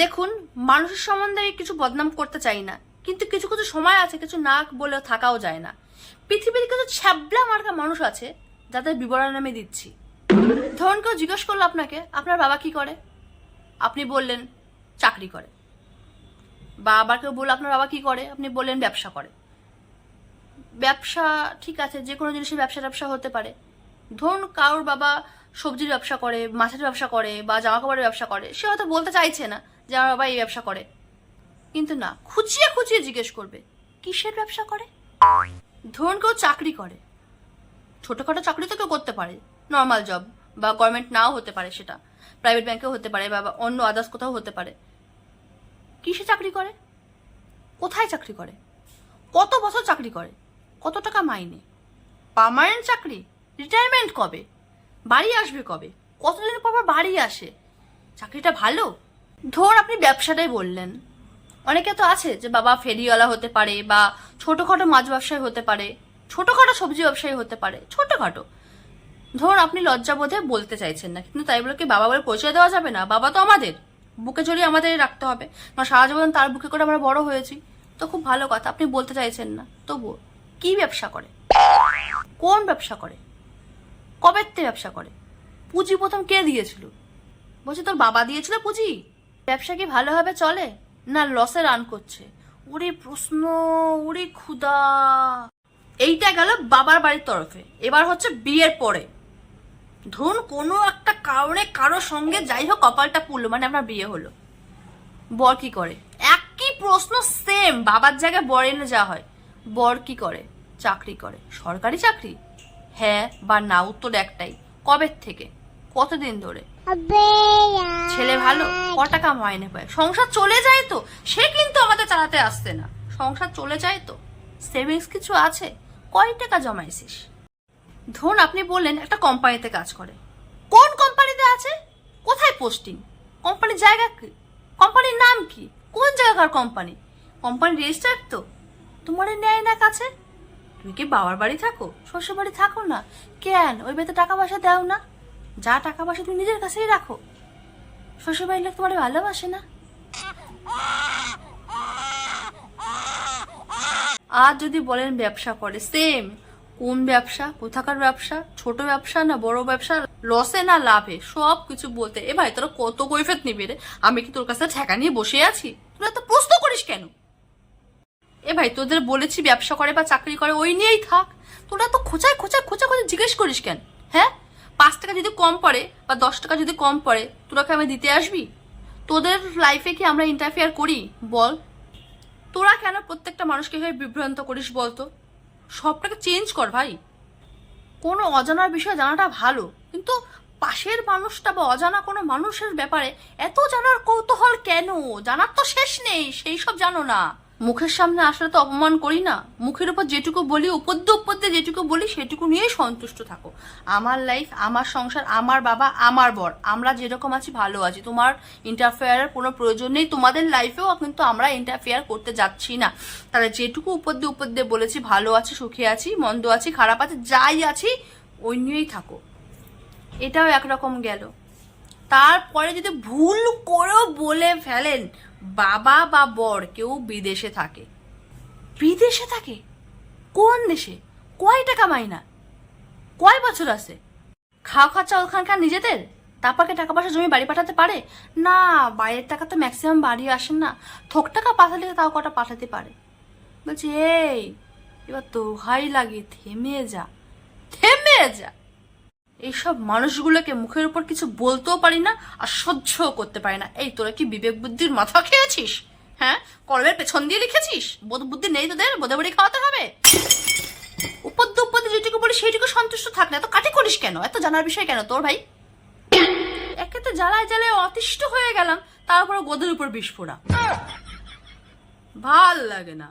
দেখুন, মানুষের সম্বন্ধে কিছু বদনাম করতে চাই না, কিন্তু কিছু কিছু সময় আছে, কিছু না বলে থাকাও যায় না। পৃথিবীর কিছু ছ্যাবলা মার্কা মানুষ আছে, যাদের বিবরণ আমি দিচ্ছি। ধরুন কেউ জিজ্ঞেস করল আপনাকে, আপনার বাবা কি করে? আপনি বললেন, চাকরি করে। বা আবার কেউ বলল, আপনার বাবা কি করে? আপনি বললেন, ব্যবসা করে। ব্যবসা ঠিক আছে, যে কোনো জিনিসের ব্যবসা ব্যবসা হতে পারে। ধরুন কারোর বাবা সবজির ব্যবসা করে, মাছের ব্যবসা করে, বা জামা কাপড়ের ব্যবসা করে, সে হয়তো বলতে চাইছে না যে বাবা এই ব্যবসা করে। কিন্তু না, খুঁচিয়ে খুঁচিয়ে জিজ্ঞেস করবে, কিসের ব্যবসা করে? ধরুন কেউ চাকরি করে। ছোটোখাটো চাকরি তো কেউ করতে পারে নর্মাল জব বা গভর্নমেন্ট নাও হতে পারে সেটা প্রাইভেট ব্যাংকেও হতে পারে, বা অন্য আদার্স কোথাও হতে পারে। কিসে চাকরি করে? কোথায় চাকরি করে? কত বছর চাকরি করে? কত টাকা মাইনে? পার্মানেন্ট চাকরি? রিটায়ারমেন্ট কবে? বাড়ি আসবে কবে? কতদিন পর বাড়ি আসে? চাকরিটা ভালো? ধর আপনি ব্যবসাটাই বললেন। অনেকে তো আছে যে বাবা ফেরিওয়ালা হতে পারে বা ছোটোখাটো মাছ ব্যবসায়ী হতে পারে, ছোটোখাটো সবজি ব্যবসায়ী হতে পারে, ছোটোখাটো। ধরুন আপনি লজ্জাবোধে বলতে চাইছেন না, কিন্তু তাই বলে কি বাবা বলে পরিচয় দেওয়া যাবে না? বাবা তো আমাদের। বুকে জড়িয়ে আমাদের রাখতে হবে। কারণ সারা জীবন তার বুকে করে আমরা বড় হয়েছি। তো খুব ভালো কথা, আপনি বলতে চাইছেন না। তবুও, কি ব্যবসা করে? কোন ব্যবসা করে? কবের ব্যবসা করে? পুঁজি প্রথম কে দিয়েছিল? বলছি তোর বাবা দিয়েছিল পুঁজি? ব্যবসা কি ভালোভাবে চলে? না লসে রান করছে। ওরে প্রশ্ন, ওরে ক্ষুদা এইটা গেল বাবার বাড়ির তরফে। এবার হচ্ছে বিয়ের পরে। ধরুন কোনো একটা কারণে কারোর সঙ্গে যাই হোক কপালটা পুড়লো মানে আপনার বিয়ে হলো। বর কি করে? একই প্রশ্ন সেম বাবার জায়গায় বর এনে যাওয়া হয়। বর কি করে? চাকরি করে। সরকারি চাকরি? হ্যাঁ বা না, উত্তর একটাই। কবের থেকে? কতদিন ধরে? ছেলে ভালো? ক টাকা মাইনে পায়? সংসার চলে যায় তো? সে কিন্তু আমাদের চালাতে আসতে না। সংসার চলে যায় তো? সেভিংস কিছু আছে? কয় টাকা জমাইছিস? ধরুন আপনি বললেন একটা কোম্পানিতে কাজ করে। কোন কোম্পানিতে আছে? কোথায় পোস্টিং কোম্পানির জায়গা কি? কোম্পানির নাম কি? কোন জায়গাকার কোম্পানি কোম্পানি রেজিস্টার তো? তোমার নেয় না কাছে? তুমি কি বাবার বাড়ি থাকো? শ্বশুর বাড়ি থাকো না? কেন? ওই বাড়িতে টাকা পয়সা দাও না? যা টাকা পয়সা তুমি নিজের কাছেই রাখো। শ্বশুর বাড়ির লোক তোমার ভালোবাসে না। আর যদি বলেন ব্যবসা করে সেম কোন ব্যবসা? কোথাকার ব্যবসা? ছোট ব্যবসা না বড় ব্যবসা? লসে না লাভে? সব কিছু বলতে, এ ভাই, তোরা কত কৈফেত নিবি রে? আমি কি তোর কাছে ঠেকা নিয়ে বসে আছি? তোরা তো প্রশ্ন করিস কেন? এ ভাই, তোদের বলেছি ব্যবসা করে বা চাকরি করে, ওই নিয়েই থাক। তোরা তো খোঁচায় খোঁচায় খোঁচা খোঁচা জিজ্ঞেস করিস কেন? হ্যাঁ? পাঁচ টাকা যদি কম পড়ে বা দশ টাকা যদি কম পড়ে তোরা কি আমি দিতে আসবি? তোদের লাইফে কি আমরা ইন্টারফেয়ার করি? বল। তোরা কেন প্রত্যেকটা মানুষকে হয়ে বিভ্রান্ত করিস বলতো? সবটাকে চেঞ্জ কর ভাই। কোনো অজানার বিষয় জানাটা ভালো, কিন্তু পাশের মানুষটা বা অজানা কোনো মানুষের ব্যাপারে এত জানার কৌতূহল কেন? জানার তো শেষ নেই, সেই সব জানো না। মুখের সামনে আসলে তো অপমান করি না। মুখের উপর যেটুকু বলি উপদ্য উপদ্য যেটুকু বলি, সেটুকু নিয়েই সন্তুষ্ট থাকো। আমার লাইফ আমার সংসার, আমার বাবা, আমার বর, আমরা যেরকম আছি, ভালো আছি। তোমার ইন্টারফেয়ারের কোনো প্রয়োজন নেই। তোমাদের লাইফেও কিন্তু আমরা ইন্টারফেয়ার করতে যাচ্ছি না। তাহলে যেটুকু উপদ্য উপদ্য বলেছি, ভালো আছি, সুখে আছি, মন্দ আছি, খারাপ আছি, যাই আছি, ওই নিয়েই থাকো। এটাও একরকম গেল। তারপরে যদি ভুল করেও বলে ফেলেন বাবা বা বর কেউ বিদেশে থাকে। বিদেশে থাকে? কোন দেশে? কয় টাকা মাইনা? কয় বছর আছে? খাওয়া খরচা ওখানকার নিজেদের? তারপরকে টাকা পয়সা জমি বাড়ি পাঠাতে পারে? না, বাইরের টাকা তো ম্যাক্সিমাম বাড়ি আসে না। থোক টাকা পাঠালে তাও কটা পাঠাতে পারে। বলছি, এই, এবার তো হাই লাগে থেমে যা। থেমে যা! এইসব মানুষগুলোকে মুখের উপর কিছু বলতেও পারি না আর সহ্যও করতে পারি না। এই, তোরা কি বিবেক বুদ্ধির মাথা খেয়েছিস? হ্যাঁ? কলমের পেছন দিয়ে লিখেছিস? বোধ বুদ্ধি নেই তোদের, বোধে বাড়ি খাওয়াতে হবে। উপদ্য উপদ্য যেটুকু বলি, সেইটুকু সন্তুষ্ট থাক না। এত কাটি করিস কেন? এত জানার বিষয় কেন তোর ভাই? একে তো জ্বালায় জ্বালায় অতিষ্ঠ হয়ে গেলাম তারপরে গোদের উপর বিস্ফোরা ভালো লাগে না।